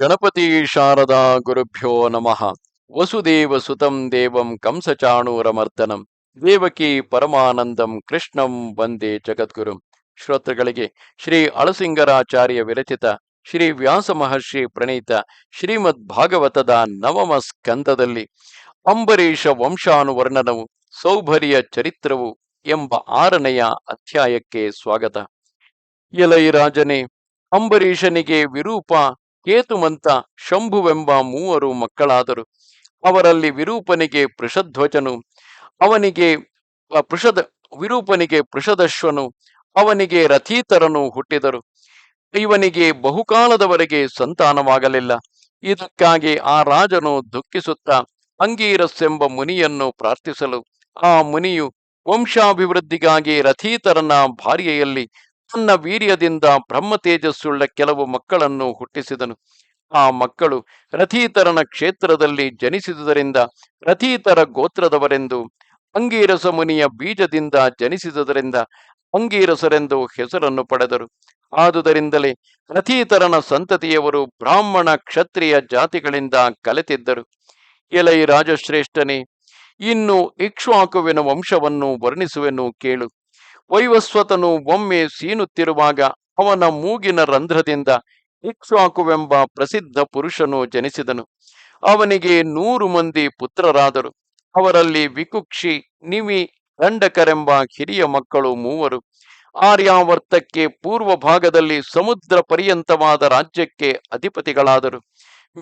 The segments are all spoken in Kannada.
ಗಣಪತಿ ಶಾರದಾ ಗುರುಭ್ಯೋ ನಮಃ. ವಸುದೇವ ಸುತಂ ದೇವಂ ಕಂಸಚಾಣೂರಮರ್ದನಂ. ದೇವಕಿ ಪರಮಾನಂದಂ ಕೃಷ್ಣಂ ವಂದೇ ಜಗದ್ಗುರು. ಶ್ರೋತೃಗಳಿಗೆ ಶ್ರೀ ಅಳಸಿಂಗರಾಚಾರ್ಯ ವಿರಚಿತ, ಶ್ರೀ ವ್ಯಾಸ ಮಹರ್ಷಿ ಪ್ರಣೀತ, ಶ್ರೀಮದ್ ಭಾಗವತದ ನವಮ ಸ್ಕಂದದಲ್ಲಿ ಅಂಬರೀಷ ವಂಶಾನುವರ್ಣನವು, ಸೌಭರಿಯ ಚರಿತ್ರವು ಎಂಬ ಆರನೆಯ ಅಧ್ಯಾಯಕ್ಕೆ ಸ್ವಾಗತ. ಎಲೈರಾಜನೇ ಅಂಬರೀಷನಿಗೆ ವಿರೂಪ ಕೇತುಮಂತ ಶಂಭುವೆಂಬ ಮೂವರು ಮಕ್ಕಳಾದರು. ಅವರಲ್ಲಿ ವಿರೂಪನಿಗೆ ಪೃಷಧ್ವಜನು ಅವನಿಗೆ ಪೃಷದ ವಿರೂಪನಿಗೆ ಪೃಷದಶ್ವನು ಅವನಿಗೆ ರಥೀತರನು ಹುಟ್ಟಿದರು. ಇವನಿಗೆ ಬಹುಕಾಲದವರೆಗೆ ಸಂತಾನವಾಗಲಿಲ್ಲ. ಇದಕ್ಕಾಗಿ ಆ ರಾಜನು ದುಃಖಿಸುತ್ತಾ ಅಂಗೀರಸ್ಸೆಂಬ ಮುನಿಯನ್ನು ಪ್ರಾರ್ಥಿಸಲು, ಆ ಮುನಿಯು ವಂಶಾಭಿವೃದ್ಧಿಗಾಗಿ ರಥೀತರನ ಭಾರ್ಯೆಯಲ್ಲಿ ತನ್ನ ವೀರ್ಯದಿಂದ ಬ್ರಹ್ಮ ತೇಜಸ್ಸುಳ್ಳ ಕೆಲವು ಮಕ್ಕಳನ್ನು ಹುಟ್ಟಿಸಿದನು. ಆ ಮಕ್ಕಳು ರಥೀತರನ ಕ್ಷೇತ್ರದಲ್ಲಿ ಜನಿಸಿದುದರಿಂದ ರಥೀತರ ಗೋತ್ರದವರೆಂದು, ಅಂಗೀರಸ ಮುನಿಯ ಬೀಜದಿಂದ ಜನಿಸಿದುದರಿಂದ ಅಂಗೀರಸರೆಂದು ಹೆಸರನ್ನು ಪಡೆದರು. ಆದುದರಿಂದಲೇ ರಥೀತರನ ಸಂತತಿಯವರು ಬ್ರಾಹ್ಮಣ ಕ್ಷತ್ರಿಯ ಜಾತಿಗಳಿಂದ ಕಲೆತಿದ್ದರು. ಎಲೈ ರಾಜಶ್ರೇಷ್ಠನೇ, ಇನ್ನು ಇಕ್ಷ್ವಾಕುವಿನ ವಂಶವನ್ನು ವರ್ಣಿಸುವೆನು ಕೇಳು. ವೈವಸ್ವತನು ಒಮ್ಮೆ ಸೀನುತ್ತಿರುವಾಗ ಅವನ ಮೂಗಿನ ರಂಧ್ರದಿಂದ ಇಕ್ಷಾಕುವೆಂಬ ಪ್ರಸಿದ್ಧ ಪುರುಷನು ಜನಿಸಿದನು. ಅವನಿಗೆ ನೂರು ಮಂದಿ ಪುತ್ರರಾದರು. ಅವರಲ್ಲಿ ವಿಕುಕ್ಷಿ, ನಿಮಿ, ದಂಡಕರೆಂಬ ಹಿರಿಯ ಮಕ್ಕಳು ಮೂವರು. ಆರ್ಯಾವರ್ತಕ್ಕೆ ಪೂರ್ವ ಭಾಗದಲ್ಲಿ ಸಮುದ್ರ ಪರ್ಯಂತವಾದ ರಾಜ್ಯಕ್ಕೆ ಅಧಿಪತಿಗಳಾದರು.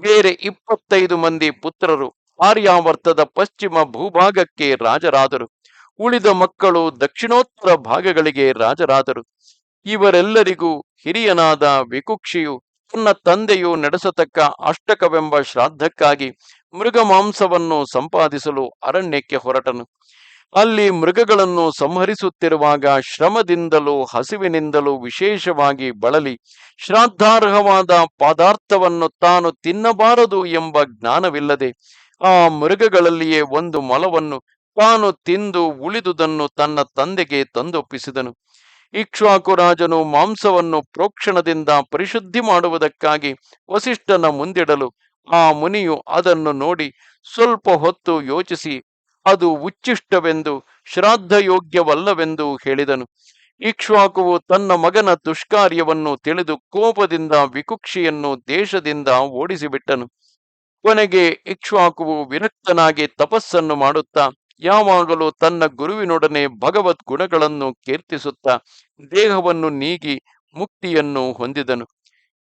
ಬೇರೆ ಇಪ್ಪತ್ತೈದು ಮಂದಿ ಪುತ್ರರು ಆರ್ಯಾವರ್ತದ ಪಶ್ಚಿಮ ಭೂಭಾಗಕ್ಕೆ ರಾಜರಾದರು. ಉಳಿದ ಮಕ್ಕಳು ದಕ್ಷಿಣೋತ್ತರ ಭಾಗಗಳಿಗೆ ರಾಜರಾದರು. ಇವರೆಲ್ಲರಿಗೂ ಹಿರಿಯನಾದ ವಿಕುಕ್ಷಿಯು ತನ್ನ ತಂದೆಯು ನಡೆಸತಕ್ಕ ಅಷ್ಟಕವೆಂಬ ಶ್ರಾದ್ದಕ್ಕಾಗಿ ಮೃಗ ಮಾಂಸವನ್ನು ಸಂಪಾದಿಸಲು ಅರಣ್ಯಕ್ಕೆ ಹೊರಟನು. ಅಲ್ಲಿ ಮೃಗಗಳನ್ನು ಸಂಹರಿಸುತ್ತಿರುವಾಗ ಶ್ರಮದಿಂದಲೂ ಹಸಿವಿನಿಂದಲೂ ವಿಶೇಷವಾಗಿ ಬಳಲಿ, ಶ್ರಾದ್ದಾರ್ಹವಾದ ಪದಾರ್ಥವನ್ನು ತಾನು ತಿನ್ನಬಾರದು ಎಂಬ ಜ್ಞಾನವಿಲ್ಲದೆ ಆ ಮೃಗಗಳಲ್ಲಿಯೇ ಒಂದು ಮೊಲವನ್ನು ತಾನು ತಿಂದು ಉಳಿದುದನ್ನು ತನ್ನ ತಂದೆಗೆ ತಂದೊಪ್ಪಿಸಿದನು. ಇಕ್ಷ್ವಾಕು ರಾಜನು ಮಾಂಸವನ್ನು ಪ್ರೋಕ್ಷಣದಿಂದ ಪರಿಶುದ್ಧಿ ಮಾಡುವುದಕ್ಕಾಗಿ ವಸಿಷ್ಠನ ಮುಂದಿಡಲು ಆ ಮುನಿಯು ಅದನ್ನು ನೋಡಿ ಸ್ವಲ್ಪ ಹೊತ್ತು ಯೋಚಿಸಿ, ಅದು ಉಚ್ಚಿಷ್ಟವೆಂದು ಶ್ರಾದ್ದಯೋಗ್ಯವಲ್ಲವೆಂದು ಹೇಳಿದನು. ಇಕ್ಷ್ವಾಕುವು ತನ್ನ ಮಗನ ದುಷ್ಕಾರ್ಯವನ್ನು ತಿಳಿದು ಕೋಪದಿಂದ ವಿಕುಕ್ಷಿಯನ್ನು ದೇಶದಿಂದ ಓಡಿಸಿಬಿಟ್ಟನು. ಕೊನೆಗೆ ಇಕ್ಷ್ವಾಕುವು ವಿರಕ್ತನಾಗಿ ತಪಸ್ಸನ್ನು ಮಾಡುತ್ತಾ ಯಾವಾಗಲೂ ತನ್ನ ಗುರುವಿನೊಡನೆ ಭಗವತ್ ಗುಣಗಳನ್ನು ಕೀರ್ತಿಸುತ್ತಾ ದೇಹವನ್ನು ನೀಗಿ ಮುಕ್ತಿಯನ್ನು ಹೊಂದಿದನು.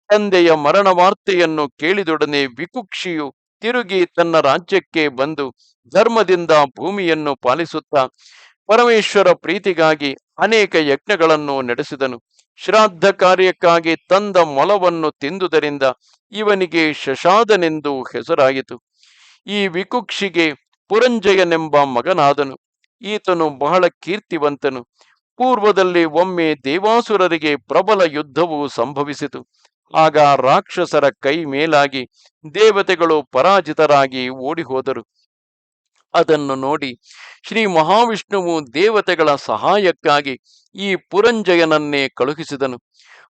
ತಂದೆಯ ಮರಣ ವಾರ್ತೆಯನ್ನು ಕೇಳಿದೊಡನೆ ವಿಕುಕ್ಷಿಯು ತಿರುಗಿ ತನ್ನ ರಾಜ್ಯಕ್ಕೆ ಬಂದು ಧರ್ಮದಿಂದ ಭೂಮಿಯನ್ನು ಪಾಲಿಸುತ್ತಾ ಪರಮೇಶ್ವರ ಪ್ರೀತಿಗಾಗಿ ಅನೇಕ ಯಜ್ಞಗಳನ್ನು ನಡೆಸಿದನು. ಶ್ರಾದ್ದ ಕಾರ್ಯಕ್ಕಾಗಿ ತಂದ ಮೊಲವನ್ನು ತಿಂದುದರಿಂದ ಇವನಿಗೆ ಶಶಾದನೆಂದು ಹೆಸರಾಯಿತು. ಈ ವಿಕುಕ್ಷಿಗೆ ಪುರಂಜಯನೆಂಬ ಮಗನಾದನು. ಈತನು ಬಹಳ ಕೀರ್ತಿವಂತನು. ಪೂರ್ವದಲ್ಲಿ ಒಮ್ಮೆ ದೇವಾಸುರರಿಗೆ ಪ್ರಬಲ ಯುದ್ಧವು ಸಂಭವಿಸಿತು. ಆಗ ರಾಕ್ಷಸರ ಕೈ ಮೇಲಾಗಿ ದೇವತೆಗಳು ಪರಾಜಿತರಾಗಿ ಓಡಿಹೋದರು. ಅದನ್ನು ನೋಡಿ ಶ್ರೀ ಮಹಾವಿಷ್ಣುವು ದೇವತೆಗಳ ಸಹಾಯಕ್ಕಾಗಿ ಈ ಪುರಂಜಯನನ್ನೇ ಕಳುಹಿಸಿದನು.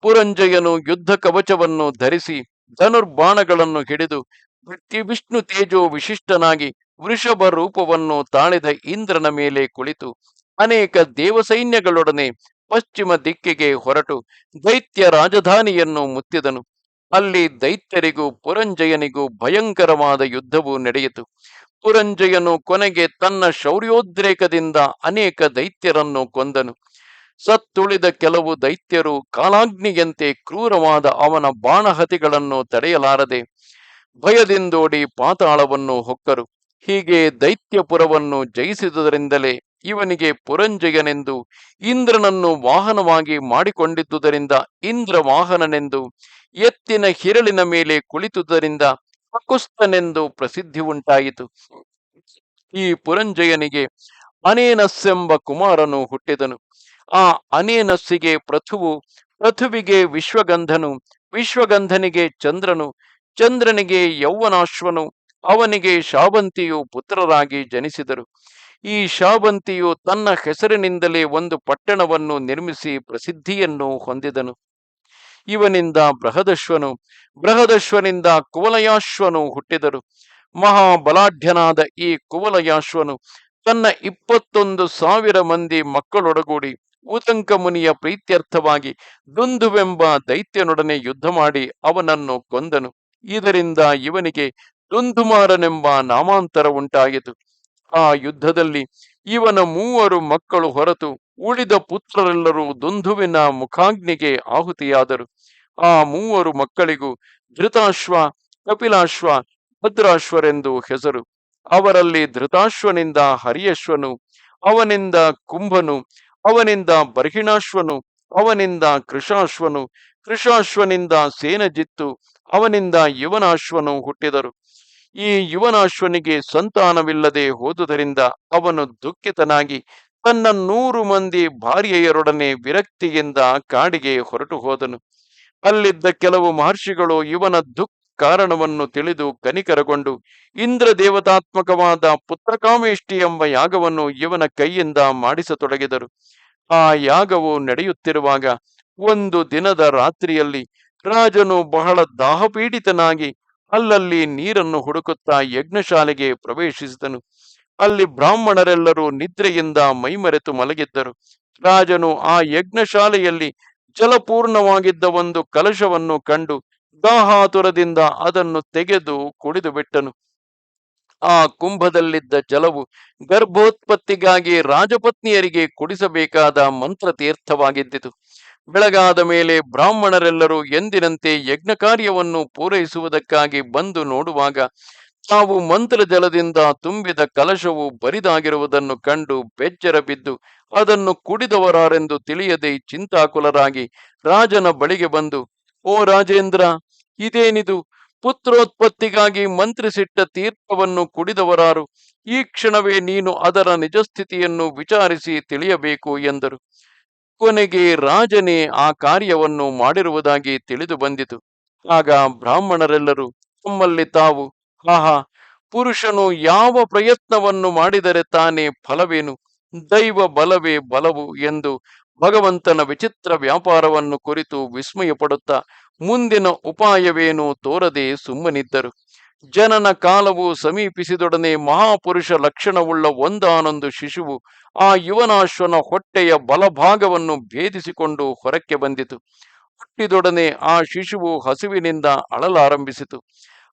ಪುರಂಜಯನು ಯುದ್ಧ ಕವಚವನ್ನು ಧರಿಸಿ ಧನುರ್ಬಾಣಗಳನ್ನು ಹಿಡಿದು ವಿಷ್ಣು ತೇಜೋ ವಿಶಿಷ್ಟನಾಗಿ ವೃಷಭ ರೂಪವನ್ನು ತಾಳಿದ ಇಂದ್ರನ ಮೇಲೆ ಕುಳಿತು ಅನೇಕ ದೇವಸೈನ್ಯಗಳೊಡನೆ ಪಶ್ಚಿಮ ದಿಕ್ಕಿಗೆ ಹೊರಟು ದೈತ್ಯ ರಾಜಧಾನಿಯನ್ನು ಮುತ್ತಿದನು. ಅಲ್ಲಿ ದೈತ್ಯರಿಗೂ ಪುರಂಜಯನಿಗೂ ಭಯಂಕರವಾದ ಯುದ್ಧವು ನಡೆಯಿತು. ಪುರಂಜಯನು ಕೊನೆಗೆ ತನ್ನ ಶೌರ್ಯೋದ್ರೇಕದಿಂದ ಅನೇಕ ದೈತ್ಯರನ್ನು ಕೊಂದನು. ಸತ್ತುಳಿದ ಕೆಲವು ದೈತ್ಯರು ಕಾಲಾಗ್ನಿಯಂತೆ ಕ್ರೂರವಾದ ಅವನ ಬಾಣಹತಿಗಳನ್ನು ತಡೆಯಲಾರದೆ ಭಯದಿಂದೋಡಿ ಪಾತಾಳವನ್ನು ಹೊಕ್ಕರು. ಹೀಗೆ ದೈತ್ಯಪುರವನ್ನು ಜಯಿಸಿದುದರಿಂದಲೇ ಇವನಿಗೆ ಪುರಂಜಯನೆಂದು ಇಂದ್ರನನ್ನು ವಾಹನವಾಗಿ ಮಾಡಿಕೊಂಡಿದ್ದುದರಿಂದ ಇಂದ್ರ ವಾಹನನೆಂದು ಎತ್ತಿನ ಹಿರಳಿನ ಮೇಲೆ ಕುಳಿತುದರಿಂದ ಅಕುಸ್ತನೆಂದು ಪ್ರಸಿದ್ಧಿ ಉಂಟಾಯಿತು. ಈ ಪುರಂಜಯನಿಗೆ ಅನೇನಸ್ಸೆಂಬ ಕುಮಾರನು ಹುಟ್ಟಿದನು. ಆ ಅನೇನಸ್ಸಿಗೆ ಪೃಥುವು ಪೃಥುವಿಗೆ ವಿಶ್ವಗಂಧನು, ವಿಶ್ವಗಂಧನಿಗೆ ಚಂದ್ರನು, ಚಂದ್ರನಿಗೆ ಯೌವನಾಶ್ವನು ಅವನಿಗೆ ಶಾವಂತಿಯು ಪುತ್ರರಾಗಿ ಜನಿಸಿದರು. ಈ ಶಾವಂತಿಯು ತನ್ನ ಹೆಸರಿನಿಂದಲೇ ಒಂದು ಪಟ್ಟಣವನ್ನು ನಿರ್ಮಿಸಿ ಪ್ರಸಿದ್ಧಿಯನ್ನು ಹೊಂದಿದನು. ಇವನಿಂದ ಬೃಹದಶ್ವನು, ಬೃಹದಶ್ವನಿಂದ ಕುವಲಯಾಶ್ವನು ಹುಟ್ಟಿದರು. ಮಹಾಬಲಾಢ್ಯನಾದ ಈ ಕುವಲಯಾಶ್ವನು ತನ್ನ ಇಪ್ಪತ್ತೊಂದು ಸಾವಿರ ಮಂದಿ ಮಕ್ಕಳೊಡಗೂಡಿ ಊತಂಕ ಮುನಿಯ ಪ್ರೀತ್ಯರ್ಥವಾಗಿ ದುಂದುವೆಂಬ ದೈತ್ಯನೊಡನೆ ಯುದ್ಧ ಮಾಡಿ ಅವನನ್ನು ಕೊಂದನು. ಇದರಿಂದ ಇವನಿಗೆ ದುಂದುಮಾರನೆಂಬ ನಾಮಾಂತರ ಉಂಟಾಯಿತು. ಆ ಯುದ್ಧದಲ್ಲಿ ಇವನ ಮೂವರು ಮಕ್ಕಳು ಹೊರತು ಉಳಿದ ಪುತ್ರರೆಲ್ಲರೂ ದುಂಧುವಿನ ಮುಖಾಗ್ನಿಗೆ ಆಹುತಿಯಾದರು. ಆ ಮೂವರು ಮಕ್ಕಳಿಗೂ ಧೃತಾಶ್ವ, ಕಪಿಲಾಶ್ವ, ಭದ್ರಾಶ್ವರೆಂದು ಹೆಸರು. ಅವರಲ್ಲಿ ಧೃತಾಶ್ವನಿಂದ ಹರಿಯಶ್ವನು, ಅವನಿಂದ ಕುಂಭನು, ಅವನಿಂದ ಬರ್ಹಿಣಾಶ್ವನು, ಅವನಿಂದ ಕೃಷಾಶ್ವನು, ಕೃಷಾಶ್ವನಿಂದ ಸೇನಜಿತ್ತು, ಅವನಿಂದ ಯುವನಾಶ್ವನು ಹುಟ್ಟಿದರು. ಈ ಯುವನಾಶ್ವನಿಗೆ ಸಂತಾನವಿಲ್ಲದೆ ಹೋದುದರಿಂದ ಅವನು ದುಃಖಿತನಾಗಿ ತನ್ನ ನೂರು ಮಂದಿ ಭಾರ್ಯೆಯರೊಡನೆ ವಿರಕ್ತಿಯಿಂದ ಕಾಡಿಗೆ ಹೊರಟು ಹೋದನು. ಅಲ್ಲಿದ್ದ ಕೆಲವು ಮಹರ್ಷಿಗಳು ಇವನ ದುಃಖ ಕಾರಣವನ್ನು ತಿಳಿದು ಕನಿಕರಗೊಂಡು ಇಂದ್ರ ದೇವತಾತ್ಮಕವಾದ ಪುತ್ರಕಾಮೇಷ್ಟಿ ಎಂಬ ಯಾಗವನ್ನು ಇವನ ಕೈಯಿಂದ ಮಾಡಿಸತೊಡಗಿದರು. ಆ ಯಾಗವು ನಡೆಯುತ್ತಿರುವಾಗ ಒಂದು ದಿನದ ರಾತ್ರಿಯಲ್ಲಿ ರಾಜನು ಬಹಳ ದಾಹಪೀಡಿತನಾಗಿ ಅಲ್ಲಲ್ಲಿ ನೀರನ್ನು ಹುಡುಕುತ್ತಾ ಯಜ್ಞಶಾಲೆಗೆ ಪ್ರವೇಶಿಸಿದನು. ಅಲ್ಲಿ ಬ್ರಾಹ್ಮಣರೆಲ್ಲರೂ ನಿದ್ರೆಯಿಂದ ಮೈಮರೆತು ಮಲಗಿದ್ದರು. ರಾಜನು ಆ ಯಜ್ಞಶಾಲೆಯಲ್ಲಿ ಜಲಪೂರ್ಣವಾಗಿದ್ದ ಒಂದು ಕಲಶವನ್ನು ಕಂಡು ದಾಹಾತುರದಿಂದ ಅದನ್ನು ತೆಗೆದು ಕುಡಿದು ಬಿಟ್ಟನು ಆ ಕುಂಭದಲ್ಲಿದ್ದ ಜಲವು ಗರ್ಭೋತ್ಪತ್ತಿಗಾಗಿ ರಾಜಪತ್ನಿಯರಿಗೆ ಕುಡಿಸಬೇಕಾದ ಮಂತ್ರ ತೀರ್ಥವಾಗಿದ್ದಿತು ಬೆಳಗಾದ ಮೇಲೆ ಬ್ರಾಹ್ಮಣರೆಲ್ಲರೂ ಎಂದಿನಂತೆ ಯಜ್ಞ ಕಾರ್ಯವನ್ನು ಪೂರೈಸುವುದಕ್ಕಾಗಿ ಬಂದು ನೋಡುವಾಗ ತಾವು ಮಂತ್ರ ಜಲದಿಂದ ತುಂಬಿದ ಕಲಶವು ಬರಿದಾಗಿರುವುದನ್ನು ಕಂಡು ಬೆಚ್ಚರ ಬಿದ್ದು ಅದನ್ನು ಕುಡಿದವರಾರೆಂದು ತಿಳಿಯದೆ ಚಿಂತಾಕುಲರಾಗಿ ರಾಜನ ಬಳಿಗೆ ಬಂದು, ಓ ರಾಜೇಂದ್ರ, ಇದೇನಿದು? ಪುತ್ರೋತ್ಪತ್ತಿಗಾಗಿ ಮಂತ್ರಿಸಿಟ್ಟ ತೀರ್ಥವನ್ನು ಕುಡಿದವರಾರು, ಈ ಕ್ಷಣವೇ ನೀನು ಅದರ ನಿಜಸ್ಥಿತಿಯನ್ನು ವಿಚಾರಿಸಿ ತಿಳಿಯಬೇಕು ಎಂದರು. ಕೊನೆಗೆ ರಾಜನೇ ಆ ಕಾರ್ಯವನ್ನು ಮಾಡಿರುವುದಾಗಿ ತಿಳಿದು ಬಂದಿತು. ಆಗ ಬ್ರಾಹ್ಮಣರೆಲ್ಲರೂ ತಮ್ಮಲ್ಲಿ ತಾವು, ಆಹಾ, ಪುರುಷನು ಯಾವ ಪ್ರಯತ್ನವನ್ನು ಮಾಡಿದರೆ ತಾನೇ ಫಲವೇನು? ದೈವ ಬಲವೇ ಬಲವು ಎಂದು ಭಗವಂತನ ವಿಚಿತ್ರ ವ್ಯಾಪಾರವನ್ನು ಕುರಿತು ವಿಸ್ಮಯ ಪಡುತ್ತಾ ಮುಂದಿನ ಉಪಾಯವೇನು ತೋರದೆ ಸುಮ್ಮನಿದ್ದರು. ಜನನ ಕಾಲವು ಸಮೀಪಿಸಿದೊಡನೆ ಮಹಾಪುರುಷ ಲಕ್ಷಣವುಳ್ಳ ಒಂದಾನೊಂದು ಶಿಶುವು ಆ ಯುವನಾಶ್ವನ ಹೊಟ್ಟೆಯ ಬಲಭಾಗವನ್ನು ಭೇದಿಸಿಕೊಂಡು ಹೊರಕ್ಕೆ ಬಂದಿತು. ಹುಟ್ಟಿದೊಡನೆ ಆ ಶಿಶುವು ಹಸುವಿನಿಂದ ಅಳಲಾರಂಭಿಸಿತು.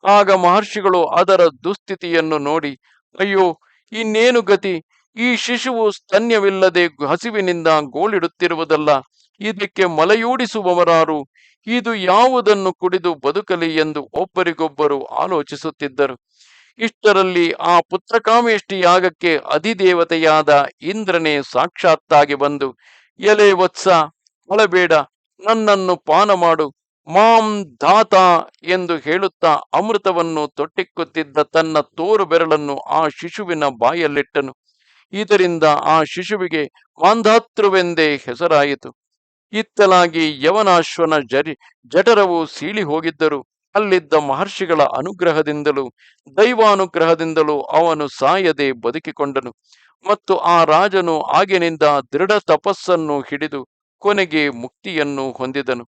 ಆಗ ಮಹರ್ಷಿಗಳು ಅದರ ದುಸ್ಥಿತಿಯನ್ನು ನೋಡಿ, ಅಯ್ಯೋ, ಇನ್ನೇನು ಗತಿ? ಈ ಶಿಶುವು ಸ್ತನ್ಯವಿಲ್ಲದೆ ಹಸಿವಿನಿಂದ ಗೋಳಿಡುತ್ತಿರುವುದಲ್ಲ, ಇದಕ್ಕೆ ಮಲೆಯೂಡಿಸುವವರಾರು ಇದು ಯಾವುದನ್ನು ಕುಡಿದು ಬದುಕಲಿ ಎಂದು ಒಬ್ಬರಿಗೊಬ್ಬರು ಆಲೋಚಿಸುತ್ತಿದ್ದರು. ಇಷ್ಟರಲ್ಲಿ ಆ ಪುತ್ರಕಾಮೇಷ್ಟಿ ಯಾಗಕ್ಕೆ ಅಧಿದೇವತೆಯಾದ ಇಂದ್ರನೇ ಸಾಕ್ಷಾತ್ತಾಗಿ ಬಂದು, ಎಲೆ ವತ್ಸ, ಅಳಬೇಡ, ನನ್ನನ್ನು ಪಾನ ಮಾಡು, ಮಾಂ ಧಾತ ಎಂದು ಹೇಳುತ್ತಾ ಅಮೃತವನ್ನು ತೊಟ್ಟಿಕ್ಕುತ್ತಿದ್ದ ತನ್ನ ತೋರು ಬೆರಳನ್ನು ಆ ಶಿಶುವಿನ ಬಾಯಲ್ಲಿಟ್ಟನು. ಇದರಿಂದ ಆ ಶಿಶುವಿಗೆ ಮಾಂಧಾತೃವೆಂದೇ ಹೆಸರಾಯಿತು. ಇತ್ತಲಾಗಿ ಯವನಾಶ್ವನ ಜರಿ, ಜಠರವು ಸೀಳಿ ಹೋಗಿದ್ದರು. ಅಲ್ಲಿದ್ದ ಮಹರ್ಷಿಗಳ ಅನುಗ್ರಹದಿಂದಲೂ, ದೈವಾನುಗ್ರಹದಿಂದಲೂ ಅವನು ಸಾಯದೆ ಬದುಕಿಕೊಂಡನು. ಮತ್ತು ಆ ರಾಜನು ಆಗಿನಿಂದ ದೃಢ ತಪಸ್ಸನ್ನು ಹಿಡಿದು ಕೊನೆಗೆ ಮುಕ್ತಿಯನ್ನು ಹೊಂದಿದನು.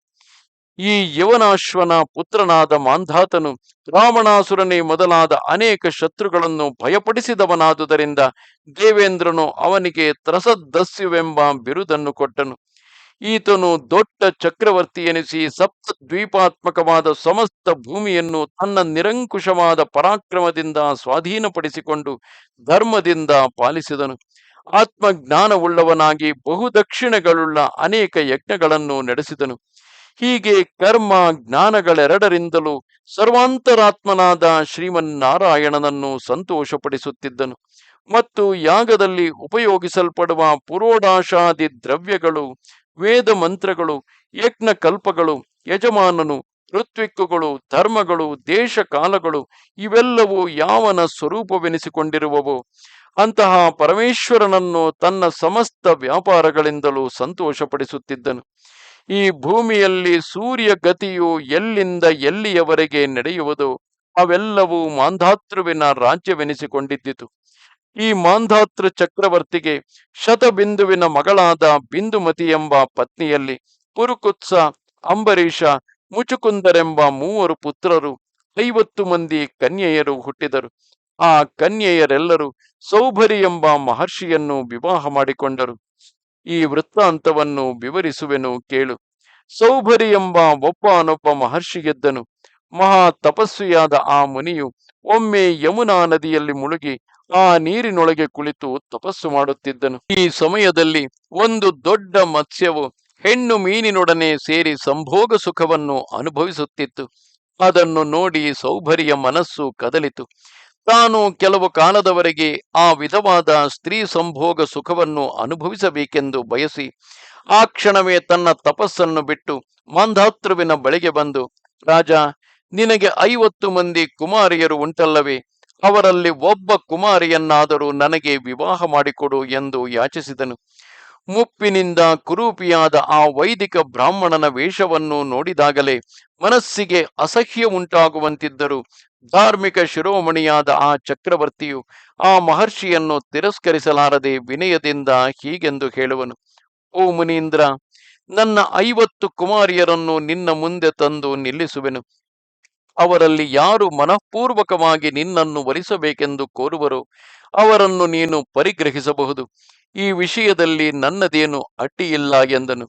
ಈ ಯವನಾಶ್ವನ ಪುತ್ರನಾದ ಮಾಂಧಾತನು ರಾವಣಾಸುರನೇ ಮೊದಲಾದ ಅನೇಕ ಶತ್ರುಗಳನ್ನು ಭಯಪಡಿಸಿದವನಾದುದರಿಂದ ದೇವೇಂದ್ರನು ಅವನಿಗೆ ತ್ರಸದಸ್ಯುವೆಂಬ ಬಿರುದನ್ನು ಕೊಟ್ಟನು. ಈತನು ದೊಡ್ಡ ಚಕ್ರವರ್ತಿ ಎನಿಸಿ ಸಪ್ತ ದ್ವೀಪಾತ್ಮಕವಾದ ಸಮಸ್ತ ಭೂಮಿಯನ್ನು ತನ್ನ ನಿರಂಕುಶವಾದ ಪರಾಕ್ರಮದಿಂದ ಸ್ವಾಧೀನಪಡಿಸಿಕೊಂಡು ಧರ್ಮದಿಂದ ಪಾಲಿಸಿದನು. ಆತ್ಮಜ್ಞಾನವುಳ್ಳವನಾಗಿ ಬಹುದಕ್ಷಿಣಗಳುಳ್ಳ ಅನೇಕ ಯಜ್ಞಗಳನ್ನು ನಡೆಸಿದನು. ಹೀಗೆ ಕರ್ಮ ಜ್ಞಾನಗಳೆರಡರಿಂದಲೂ ಸರ್ವಾಂತರಾತ್ಮನಾದ ಶ್ರೀಮನ್ನಾರಾಯಣನನ್ನು ಸಂತೋಷಪಡಿಸುತ್ತಿದ್ದನು. ಮತ್ತು ಯಾಗದಲ್ಲಿ ಉಪಯೋಗಿಸಲ್ಪಡುವ ಪುರೋಡಾಶಾದಿ ದ್ರವ್ಯಗಳು ವೇದ ಮಂತ್ರಗಳು, ಯಜ್ಞ ಕಲ್ಪಗಳು, ಯಜಮಾನನು, ಋತ್ವಿಕ್ಕುಗಳು, ಧರ್ಮಗಳು, ದೇಶ ಕಾಲಗಳು, ಇವೆಲ್ಲವೂ ಯಾವನ ಸ್ವರೂಪವೆನಿಸಿಕೊಂಡಿರುವವು? ಅಂತಹ ಪರಮೇಶ್ವರನನ್ನು ತನ್ನ ಸಮಸ್ತ ವ್ಯಾಪಾರಗಳಿಂದಲೂ ಸಂತೋಷಪಡಿಸುತ್ತಿದ್ದನು. ಈ ಭೂಮಿಯಲ್ಲಿ ಸೂರ್ಯ ಗತಿಯು ಎಲ್ಲಿಂದ ಎಲ್ಲಿಯವರೆಗೆ ನಡೆಯುವುದು, ಅವೆಲ್ಲವೂ ಮಾಂಧಾತೃವಿನ ರಾಜ್ಯವೆನಿಸಿಕೊಂಡಿದ್ದಿತು. ಈ ಮಾಂಧಾತೃ ಚಕ್ರವರ್ತಿಗೆ ಶತಬಿಂದುವಿನ ಮಗಳಾದ ಬಿಂದುಮತಿ ಎಂಬ ಪತ್ನಿಯಲ್ಲಿ ಪುರುಕುತ್ಸ ಅಂಬರೀಷ, ಮುಚುಕುಂದರೆಂಬ ಮೂವರು ಪುತ್ರರು, ಐವತ್ತು ಮಂದಿ ಕನ್ಯೆಯರು ಹುಟ್ಟಿದರು. ಆ ಕನ್ಯೆಯರೆಲ್ಲರೂ ಸೌಭರಿ ಎಂಬ ಮಹರ್ಷಿಯನ್ನು ವಿವಾಹ ಮಾಡಿಕೊಂಡರು. ಈ ವೃತ್ತಾಂತವನ್ನು ವಿವರಿಸುವೆನು ಕೇಳು. ಸೌಭರಿ ಎಂಬ ಒಬ್ಬನೊಬ್ಬ ಮಹರ್ಷಿಗೆದ್ದನು ಮಹಾ ತಪಸ್ವಿಯಾದ ಆ ಮುನಿಯು ಒಮ್ಮೆ ಯಮುನಾ ನದಿಯಲ್ಲಿ ಮುಳುಗಿ ಆ ನೀರಿನೊಳಗೆ ಕುಳಿತು ತಪಸ್ಸು ಮಾಡುತ್ತಿದ್ದನು. ಈ ಸಮಯದಲ್ಲಿ ಒಂದು ದೊಡ್ಡ ಮತ್ಸ್ಯವು ಹೆಣ್ಣು ಮೀನಿನೊಡನೆ ಸೇರಿ ಸಂಭೋಗ ಸುಖವನ್ನು ಅನುಭವಿಸುತ್ತಿತ್ತು. ಅದನ್ನು ನೋಡಿ ಸೌಭರಿಯ ಮನಸ್ಸು ಕದಲಿತು. ತಾನು ಕೆಲವು ಕಾಲದವರೆಗೆ ಆ ವಿಧವಾದ ಸ್ತ್ರೀ ಸಂಭೋಗ ಸುಖವನ್ನು ಅನುಭವಿಸಬೇಕೆಂದು ಬಯಸಿ, ಆ ಕ್ಷಣವೇ ತನ್ನ ತಪಸ್ಸನ್ನು ಬಿಟ್ಟು ಮಾಂಧಾತೃವಿನ ಬಳಿಗೆ ಬಂದು, ರಾಜ, ನಿನಗೆ ಐವತ್ತು ಮಂದಿ ಕುಮಾರಿಯರು ಉಂಟಲ್ಲವೇ ಅವರಲ್ಲಿ ಒಬ್ಬ ಕುಮಾರಿಯನ್ನಾದರೂ ನನಗೆ ವಿವಾಹ ಮಾಡಿಕೊಡು ಎಂದು ಯಾಚಿಸಿದನು. ಮುಪ್ಪಿನಿಂದ ಕುರೂಪಿಯಾದ ಆ ವೈದಿಕ ಬ್ರಾಹ್ಮಣನ ವೇಷವನ್ನು ನೋಡಿದಾಗಲೇ ಮನಸ್ಸಿಗೆ ಅಸಹ್ಯ ಉಂಟಾಗುವಂತಿದ್ದರು. ಧಾರ್ಮಿಕ ಶಿರೋಮಣಿಯಾದ ಆ ಚಕ್ರವರ್ತಿಯು ಆ ಮಹರ್ಷಿಯನ್ನು ತಿರಸ್ಕರಿಸಲಾರದೆ ವಿನಯದಿಂದ ಹೀಗೆಂದು ಹೇಳುವನು. ಓ ಮುನೀಂದ್ರ, ನನ್ನ ಐವತ್ತು ಕುಮಾರಿಯರನ್ನು ನಿನ್ನ ಮುಂದೆ ತಂದು ನಿಲ್ಲಿಸುವೆನು. ಅವರಲ್ಲಿ ಯಾರು ಮನಃಪೂರ್ವಕವಾಗಿ ನಿನ್ನನ್ನು ವರಿಸಬೇಕೆಂದು ಕೋರುವರು ಅವರನ್ನು ನೀನು ಪರಿಗ್ರಹಿಸಬಹುದು. ಈ ವಿಷಯದಲ್ಲಿ ನನ್ನದೇನು ಅಡ್ಡಿಯಿಲ್ಲ ಎಂದನು.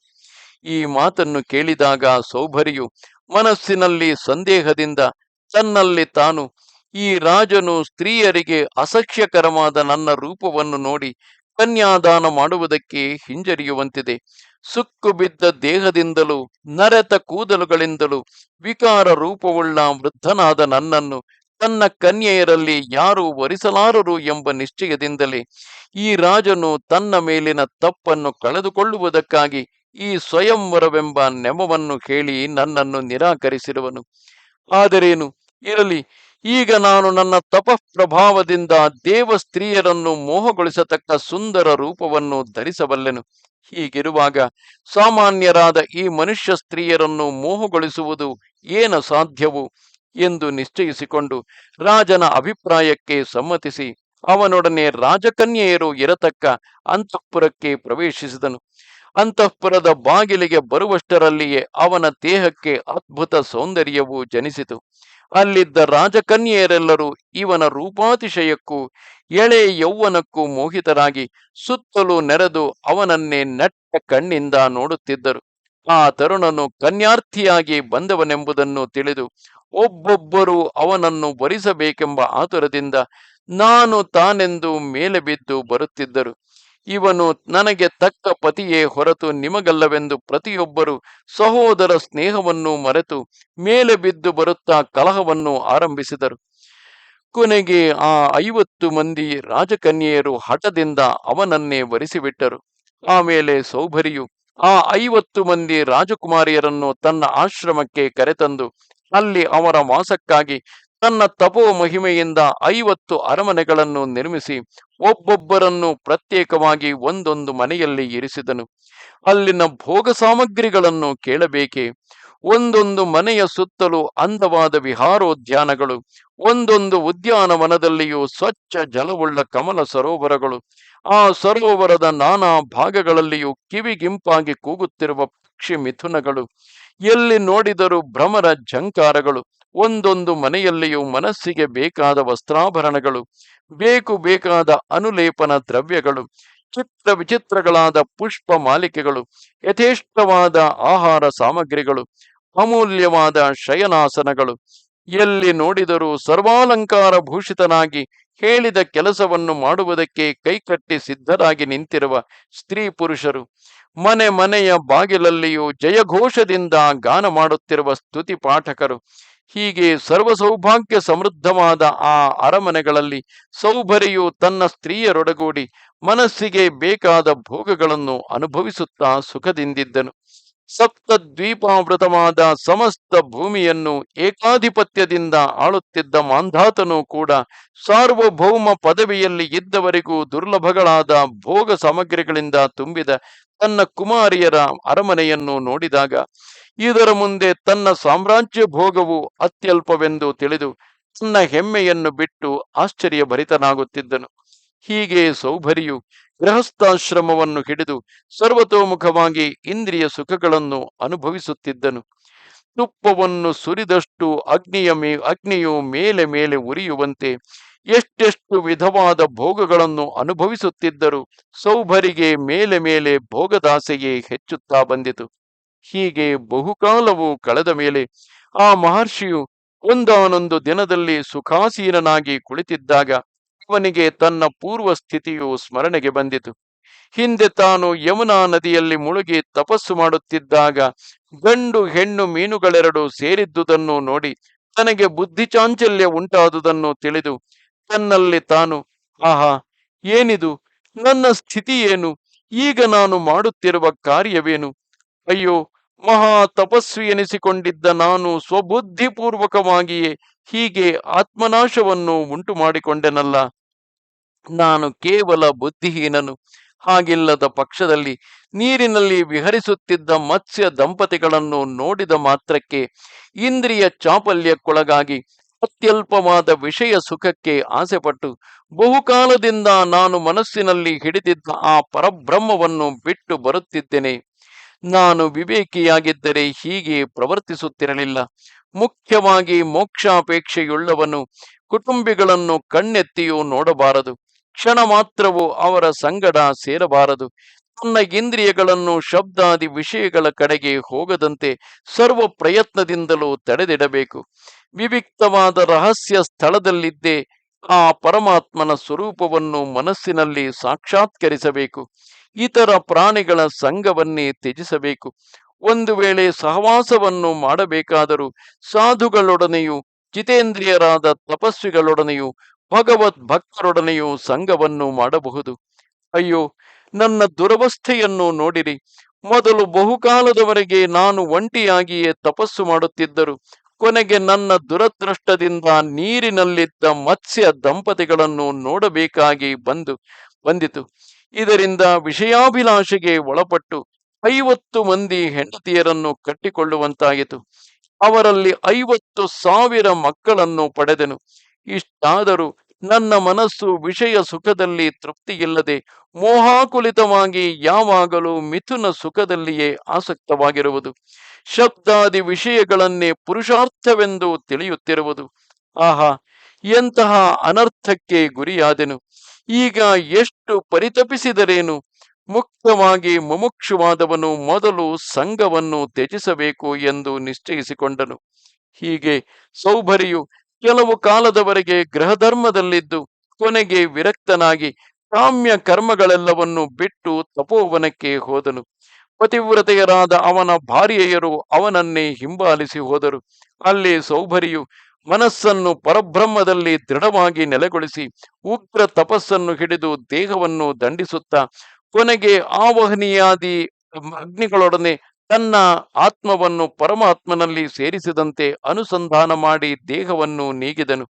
ಈ ಮಾತನ್ನು ಕೇಳಿದಾಗ ಸೌಭರಿಯು ಮನಸ್ಸಿನಲ್ಲಿ ಸಂದೇಹದಿಂದ ತನ್ನಲ್ಲಿ ತಾನು ಈ ರಾಜನು ಸ್ತ್ರೀಯರಿಗೆ ಅಸಖ್ಯಕರವಾದ ನನ್ನ ರೂಪವನ್ನು ನೋಡಿ ಕನ್ಯಾದಾನ ಮಾಡುವುದಕ್ಕೆ ಹಿಂಜರಿಯುವಂತಿದೆ. ಸುಕ್ಕು ಬಿದ್ದ ದೇಹದಿಂದಲೂ, ನರೆತ ಕೂದಲುಗಳಿಂದಲೂ, ವಿಕಾರ ರೂಪವುಳ್ಳ ವೃದ್ಧನಾದ ನನ್ನನ್ನು, ತನ್ನ ಕನ್ಯೆಯರಲ್ಲಿ ಯಾರು ವರಿಸಲಾರರು ಎಂಬ ನಿಶ್ಚಯದಿಂದಲೇ, ಈ ರಾಜನು ತನ್ನ ಮೇಲಿನ ತಪ್ಪನ್ನು ಕಳೆದುಕೊಳ್ಳುವುದಕ್ಕಾಗಿ ಈ ಸ್ವಯಂವರವೆಂಬ ನೆಮವನ್ನು ಹೇಳಿ ನನ್ನನ್ನು ನಿರಾಕರಿಸಿರುವನು. ಆದರೇನು? ಇರಲಿ, ಈಗ ನಾನು ನನ್ನ ತಪಃಪ್ರಭಾವದಿಂದ ದೇವ ಸ್ತ್ರೀಯರನ್ನು ಮೋಹಗೊಳಿಸತಕ್ಕ ಸುಂದರ ರೂಪವನ್ನು ಧರಿಸಬಲ್ಲೆನು. ಹೀಗಿರುವಾಗ ಸಾಮಾನ್ಯರಾದ ಈ ಮನುಷ್ಯ ಸ್ತ್ರೀಯರನ್ನು ಮೋಹಗೊಳಿಸುವುದು ಏನ ಸಾಧ್ಯವು ಎಂದು ನಿಶ್ಚಯಿಸಿಕೊಂಡು ರಾಜನ ಅಭಿಪ್ರಾಯಕ್ಕೆ ಸಮ್ಮತಿಸಿ ಅವನೊಡನೆ ರಾಜಕನ್ಯೆಯರು ಇರತಕ್ಕ ಅಂತಃಪುರಕ್ಕೆ ಪ್ರವೇಶಿಸಿದನು. ಅಂತಃಪುರದ ಬಾಗಿಲಿಗೆ ಬರುವಷ್ಟರಲ್ಲಿಯೇ ಅವನ ದೇಹಕ್ಕೆ ಅದ್ಭುತ ಸೌಂದರ್ಯವು ಜನಿಸಿತು. ಅಲ್ಲಿದ್ದ ರಾಜಕನ್ಯೆಯರೆಲ್ಲರೂ ಇವನ ರೂಪಾತಿಶಯಕ್ಕೂ, ಎಳೆ ಯೌವನಕ್ಕೂ ಮೋಹಿತರಾಗಿ ಸುತ್ತಲೂ ನೆರೆದು ಅವನನ್ನೇ ನೆಟ್ಟ ಕಣ್ಣಿಂದ ನೋಡುತ್ತಿದ್ದರು. ಆ ತರುಣನು ಕನ್ಯಾರ್ಥಿಯಾಗಿ ಬಂದವನೆಂಬುದನ್ನು ತಿಳಿದು ಒಬ್ಬೊಬ್ಬರು ಅವನನ್ನು ಬರಿಸಬೇಕೆಂಬ ಆತುರದಿಂದ ನಾನು ತಾನೆಂದು ಮೇಲೆ ಬಿದ್ದು ಬರುತ್ತಿದ್ದರು. ಇವನು ನನಗೆ ತಕ್ಕ ಪತಿಯೇ ಹೊರತು ನಿಮಗಲ್ಲವೆಂದು ಪ್ರತಿಯೊಬ್ಬರು ಸಹೋದರ ಸ್ನೇಹವನ್ನು ಮರೆತು ಮೇಲೆ ಬಿದ್ದು ಬರುತ್ತಾ ಕಲಹವನ್ನು ಆರಂಭಿಸಿದರು. ಕೊನೆಗೆ ಆ ಐವತ್ತು ಮಂದಿ ರಾಜಕನ್ಯೆಯರು ಹಠದಿಂದ ಅವನನ್ನೇ ವರಿಸಿಬಿಟ್ಟರು. ಆಮೇಲೆ ಸೌಭರಿಯು ಆ ಐವತ್ತು ಮಂದಿ ರಾಜಕುಮಾರಿಯರನ್ನು ತನ್ನ ಆಶ್ರಮಕ್ಕೆ ಕರೆತಂದು ಅಲ್ಲಿ ಅವರ ವಾಸಕ್ಕಾಗಿ ತನ್ನ ತಪೋ ಮಹಿಮೆಯಿಂದ ಐವತ್ತು ಅರಮನೆಗಳನ್ನು ನಿರ್ಮಿಸಿ ಒಬ್ಬೊಬ್ಬರನ್ನು ಪ್ರತ್ಯೇಕವಾಗಿ ಒಂದೊಂದು ಮನೆಯಲ್ಲಿ ಇರಿಸಿದನು. ಅಲ್ಲಿನ ಭೋಗ ಸಾಮಗ್ರಿಗಳನ್ನು ಕೇಳಬೇಕೆ? ಒಂದೊಂದು ಮನೆಯ ಸುತ್ತಲೂ ಅಂದವಾದ ವಿಹಾರೋದ್ಯಾನಗಳು, ಒಂದೊಂದು ಉದ್ಯಾನವನದಲ್ಲಿಯೂ ಸ್ವಚ್ಛ ಜಲವುಳ್ಳ ಕಮಲ ಸರೋವರಗಳು, ಆ ಸರೋವರದ ನಾನಾ ಭಾಗಗಳಲ್ಲಿಯೂ ಕಿವಿಗಿಂಪಾಗಿ ಕೂಗುತ್ತಿರುವ ಪಕ್ಷಿ ಮಿಥುನಗಳು ಎಲ್ಲಿ ನೋಡಿದರೂ ಭ್ರಮರ ಝಂಕಾರಗಳು, ಒಂದೊಂದು ಮನೆಯಲ್ಲಿಯೂ ಮನಸ್ಸಿಗೆ ಬೇಕಾದ ವಸ್ತ್ರಾಭರಣಗಳು, ಬೇಕು ಬೇಕಾದ ಅನುಲೇಪನ ದ್ರವ್ಯಗಳು, ಚಿತ್ರ ವಿಚಿತ್ರಗಳಾದ ಪುಷ್ಪ ಮಾಲಿಕೆಗಳು, ಯಥೇಷ್ಟವಾದ ಆಹಾರ ಸಾಮಗ್ರಿಗಳು, ಅಮೂಲ್ಯವಾದ ಶಯನಾಸನಗಳು ಎಲ್ಲಿ ನೋಡಿದರೂ ಸರ್ವಾಲಂಕಾರ ಭೂಷಿತನಾಗಿ ಹೇಳಿದ ಕೆಲಸವನ್ನು ಮಾಡುವುದಕ್ಕೆ ಕೈಕಟ್ಟಿ ಸಿದ್ಧರಾಗಿ ನಿಂತಿರುವ ಸ್ತ್ರೀ ಪುರುಷರು, ಮನೆ ಮನೆಯ ಬಾಗಿಲಲ್ಲಿಯೂ ಜಯಘೋಷದಿಂದ ಗಾನ ಮಾಡುತ್ತಿರುವ ಸ್ತುತಿ ಪಾಠಕರು, ಹೀಗೆ ಸರ್ವ ಸೌಭಾಗ್ಯ ಸಮೃದ್ಧವಾದ ಆ ಅರಮನೆಗಳಲ್ಲಿ ಸೌಭರಿಯು ತನ್ನ ಸ್ತ್ರೀಯರೊಡಗೂಡಿ ಮನಸ್ಸಿಗೆ ಬೇಕಾದ ಭೋಗಗಳನ್ನು ಅನುಭವಿಸುತ್ತಾ ಸುಖದಿಂದಿದ್ದನು. ಸಪ್ತ ದ್ವೀಪಾವೃತವಾದ ಸಮಸ್ತ ಭೂಮಿಯನ್ನು ಏಕಾಧಿಪತ್ಯದಿಂದ ಆಳುತ್ತಿದ್ದ ಮಾಂಧಾತನು ಕೂಡ ಸಾರ್ವಭೌಮ ಪದವಿಯಲ್ಲಿ ಇದ್ದವರಿಗೂ ದುರ್ಲಭಗಳಾದ ಭೋಗ ಸಾಮಗ್ರಿಗಳಿಂದ ತುಂಬಿದ ತನ್ನ ಕುಮಾರಿಯರ ಅರಮನೆಯನ್ನು ನೋಡಿದಾಗ ಇದರ ಮುಂದೆ ತನ್ನ ಸಾಮ್ರಾಜ್ಯ ಭೋಗವು ಅತ್ಯಲ್ಪವೆಂದು ತಿಳಿದು ತನ್ನ ಹೆಮ್ಮೆಯನ್ನು ಬಿಟ್ಟು ಆಶ್ಚರ್ಯ ಭರಿತನಾಗುತ್ತಿದ್ದನು ಹೀಗೆ ಸೌಭರಿಯು ಗೃಹಸ್ಥಾಶ್ರಮವನ್ನು ಹಿಡಿದು ಸರ್ವತೋಮುಖವಾಗಿ ಇಂದ್ರಿಯ ಸುಖಗಳನ್ನು ಅನುಭವಿಸುತ್ತಿದ್ದನು. ತುಪ್ಪವನ್ನು ಸುರಿದಷ್ಟು ಅಗ್ನಿಯ ಮೇ, ಅಗ್ನಿಯು ಮೇಲೆ ಮೇಲೆ ಉರಿಯುವಂತೆ ಎಷ್ಟೆಷ್ಟು ವಿಧವಾದ ಭೋಗಗಳನ್ನು ಅನುಭವಿಸುತ್ತಿದ್ದರು ಸೌಭರಿಗೆ ಮೇಲೆ ಮೇಲೆ ಭೋಗದಾಸೆಯೇ ಹೆಚ್ಚುತ್ತಾ ಬಂದಿತು. ಹೀಗೆ ಬಹುಕಾಲವು ಕಳೆದ ಮೇಲೆ ಆ ಮಹರ್ಷಿಯು ಒಂದಾನೊಂದು ದಿನದಲ್ಲಿ ಸುಖಾಸೀನನಾಗಿ ಕುಳಿತಿದ್ದಾಗ ಅವನಿಗೆ ತನ್ನ ಪೂರ್ವ ಸ್ಥಿತಿಯು ಸ್ಮರಣೆಗೆ ಬಂದಿತು. ಹಿಂದೆ ತಾನು ಯಮುನಾ ನದಿಯಲ್ಲಿ ಮುಳುಗಿ ತಪಸ್ಸು ಮಾಡುತ್ತಿದ್ದಾಗ ಗಂಡು ಹೆಣ್ಣು ಮೀನುಗಳೆರಡು ಸೇರಿದ್ದುದನ್ನು ನೋಡಿ ತನಗೆ ಬುದ್ಧಿ ಚಾಂಚಲ್ಯ ಉಂಟಾದುದನ್ನು ತಿಳಿದು ತನ್ನಲ್ಲಿ ತಾನು, ಆಹಾ, ಏನಿದು? ನನ್ನ ಸ್ಥಿತಿ ಏನು? ಈಗ ನಾನು ಮಾಡುತ್ತಿರುವ ಕಾರ್ಯವೇನು? ಅಯ್ಯೋ ಮಹಾ ತಪಸ್ವಿ ಎನಿಸಿಕೊಂಡಿದ್ದ ನಾನು ಸ್ವಬುದ್ಧಿಪೂರ್ವಕವಾಗಿಯೇ ಹೀಗೆ ಆತ್ಮನಾಶವನ್ನು ಉಂಟು ಮಾಡಿಕೊಂಡೆನಲ್ಲ ನಾನು ಕೇವಲ ಬುದ್ಧಿಹೀನನು. ಹಾಗಿಲ್ಲದ ಪಕ್ಷದಲ್ಲಿ ನೀರಿನಲ್ಲಿ ವಿಹರಿಸುತ್ತಿದ್ದ ಮತ್ಸ್ಯ ದಂಪತಿಗಳನ್ನು ನೋಡಿದ ಮಾತ್ರಕ್ಕೆ ಇಂದ್ರಿಯ ಚಾಪಲ್ಯಕ್ಕೊಳಗಾಗಿ ಅತ್ಯಲ್ಪವಾದ ವಿಷಯ ಸುಖಕ್ಕೆ ಆಸೆಪಟ್ಟು ಬಹುಕಾಲದಿಂದ ನಾನು ಮನಸ್ಸಿನಲ್ಲಿ ಹಿಡಿದಿದ್ದ ಆ ಪರಬ್ರಹ್ಮವನ್ನು ಬಿಟ್ಟು ಬರುತ್ತಿದ್ದೇನೆ. ನಾನು ವಿವೇಕಿಯಾಗಿದ್ದರೆ ಹೀಗೆ ಪ್ರವರ್ತಿಸುತ್ತಿರಲಿಲ್ಲ. ಮುಖ್ಯವಾಗಿ ಮೋಕ್ಷಾಪೇಕ್ಷೆಯುಳ್ಳವನು ಕುಟುಂಬಿಗಳನ್ನು ಕಣ್ಣೆತ್ತಿಯೂ ನೋಡಬಾರದು. ಕ್ಷಣ ಮಾತ್ರವೂ ಅವರ ಸಂಗಡ ಸೇರಬಾರದು. ತನ್ನ ಇಂದ್ರಿಯಗಳನ್ನು ಶಬ್ದಾದಿ ವಿಷಯಗಳ ಕಡೆಗೆ ಹೋಗದಂತೆ ಸರ್ವ ಪ್ರಯತ್ನದಿಂದಲೂ ತಡೆದಿಡಬೇಕು. ವಿವಿಕ್ತವಾದ ರಹಸ್ಯ ಸ್ಥಳದಲ್ಲಿದ್ದೇ ಆ ಪರಮಾತ್ಮನ ಸ್ವರೂಪವನ್ನು ಮನಸ್ಸಿನಲ್ಲಿ ಸಾಕ್ಷಾತ್ಕರಿಸಬೇಕು. ಇತರ ಪ್ರಾಣಿಗಳ ಸಂಘವನ್ನೇ ತ್ಯಜಿಸಬೇಕು. ಒಂದು ವೇಳೆ ಸಹವಾಸವನ್ನು ಮಾಡಬೇಕಾದರೂ ಸಾಧುಗಳೊಡನೆಯೂ, ಜಿತೇಂದ್ರಿಯರಾದ ತಪಸ್ವಿಗಳೊಡನೆಯೂ, ಭಗವದ್ ಭಕ್ತರೊಡನೆಯೂ ಸಂಘವನ್ನು ಮಾಡಬಹುದು. ಅಯ್ಯೋ, ನನ್ನ ದುರವಸ್ಥೆಯನ್ನು ನೋಡಿರಿ. ಮೊದಲು ಬಹುಕಾಲದವರೆಗೆ ನಾನು ಒಂಟಿಯಾಗಿಯೇ ತಪಸ್ಸು ಮಾಡುತ್ತಿದ್ದರು. ಕೊನೆಗೆ ನನ್ನ ದುರದೃಷ್ಟದಿಂದ ನೀರಿನಲ್ಲಿದ್ದ ಮತ್ಸ್ಯ ದಂಪತಿಗಳನ್ನು ನೋಡಬೇಕಾಗಿ ಬಂದು ಬಂದಿತು. ಇದರಿಂದ ವಿಷಯಾಭಿಲಾಷೆಗೆ ಒಳಪಟ್ಟು ಐವತ್ತು ಮಂದಿ ಹೆಂಡತಿಯರನ್ನು ಕಟ್ಟಿಕೊಳ್ಳುವಂತಾಯಿತು. ಅವರಲ್ಲಿ ಐವತ್ತು ಸಾವಿರ ಮಕ್ಕಳನ್ನು ಪಡೆದನು. ಇಷ್ಟಾದರೂ ನನ್ನ ಮನಸ್ಸು ವಿಷಯ ಸುಖದಲ್ಲಿ ತೃಪ್ತಿಯಿಲ್ಲದೆ ಮೋಹಾಕುಲಿತವಾಗಿ ಯಾವಾಗಲೂ ಮಿಥುನ ಸುಖದಲ್ಲಿಯೇ ಆಸಕ್ತವಾಗಿರುವುದು. ಶಬ್ದಾದಿ ವಿಷಯಗಳನ್ನೇ ಪುರುಷಾರ್ಥವೆಂದು ತಿಳಿಯುತ್ತಿರುವುದು. ಆಹಾ, ಎಂತಹ ಅನರ್ಥಕ್ಕೆ ಗುರಿಯಾದೆನು. ಈಗ ಎಷ್ಟು ಪರಿತಪಿಸಿದರೇನು? ಮುಕ್ತವಾಗಿ ಮುಮುಕ್ಷುವಾದವನು ಮೊದಲು ಸಂಘವನ್ನು ತ್ಯಜಿಸಬೇಕು ಎಂದು ನಿಶ್ಚಯಿಸಿಕೊಂಡನು. ಹೀಗೆ ಸೌಭರಿಯು ಕೆಲವು ಕಾಲದವರೆಗೆ ಗೃಹಧರ್ಮದಲ್ಲಿದ್ದು, ಕೊನೆಗೆ ವಿರಕ್ತನಾಗಿ ಕಾಮ್ಯ ಕರ್ಮಗಳೆಲ್ಲವನ್ನು ಬಿಟ್ಟು ತಪೋವನಕ್ಕೆ ಹೋದನು. ಪತಿವ್ರತೆಯರಾದ ಅವನ ಭಾರ್ಯೆಯರು ಅವನನ್ನೇ ಹಿಂಬಾಲಿಸಿ ಹೋದರು. ಅಲ್ಲಿ ಸೌಭರಿಯು ಮನಸ್ಸನ್ನು ಪರಬ್ರಹ್ಮದಲ್ಲಿ ದೃಢವಾಗಿ ನೆಲೆಗೊಳಿಸಿ ಉಗ್ರ ತಪಸ್ಸನ್ನು ಹಿಡಿದು ದೇಹವನ್ನು ದಂಡಿಸುತ್ತಾ ಕೊನೆಗೆ ಆವಹನೀಯಾದಿ ಅಗ್ನಿಗಳೊಡನೆ ತನ್ನ ಆತ್ಮವನ್ನು ಪರಮಾತ್ಮನಲ್ಲಿ ಸೇರಿಸಿದಂತೆ ಅನುಸಂಧಾನ ಮಾಡಿ ದೇಹವನ್ನು ನೀಗಿದನು.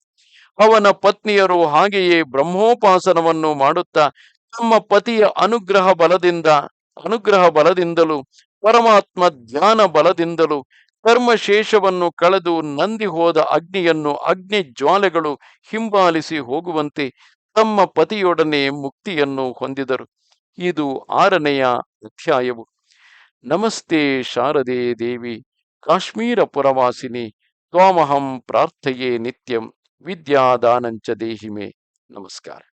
ಅವನ ಪತ್ನಿಯರು ಹಾಗೆಯೇ ಬ್ರಹ್ಮೋಪಾಸನವನ್ನು ಮಾಡುತ್ತಾ ತಮ್ಮ ಪತಿಯ ಅನುಗ್ರಹ ಬಲದಿಂದ, ಅನುಗ್ರಹ ಬಲದಿಂದಲೂ, ಪರಮಾತ್ಮ ಧ್ಯಾನ ಬಲದಿಂದಲೂ ಕರ್ಮಶೇಷವನ್ನು ಕಳೆದು ನಂದಿ ಹೋದ ಅಗ್ನಿಯನ್ನು ಅಗ್ನಿ ಜ್ವಾಲೆಗಳು ಹಿಂಬಾಲಿಸಿ ಹೋಗುವಂತೆ ತಮ್ಮ ಪತಿಯೊಡನೆ ಮುಕ್ತಿಯನ್ನು ಹೊಂದಿದರು. ಇದು ಆರನೆಯ ಅಧ್ಯಾಯವು. ನಮಸ್ತೆ ಶಾರದೆ ದೇವಿ, ಕಾಶ್ಮೀರ ಪುರವಾಸಿನಿ, ತ್ವಾಮಹಂ ಪ್ರಾರ್ಥೆಯೇ ನಿತ್ಯಂ, ವಿದ್ಯಾದಾನಂಚ ದೇಹಿಮೆ. ನಮಸ್ಕಾರ.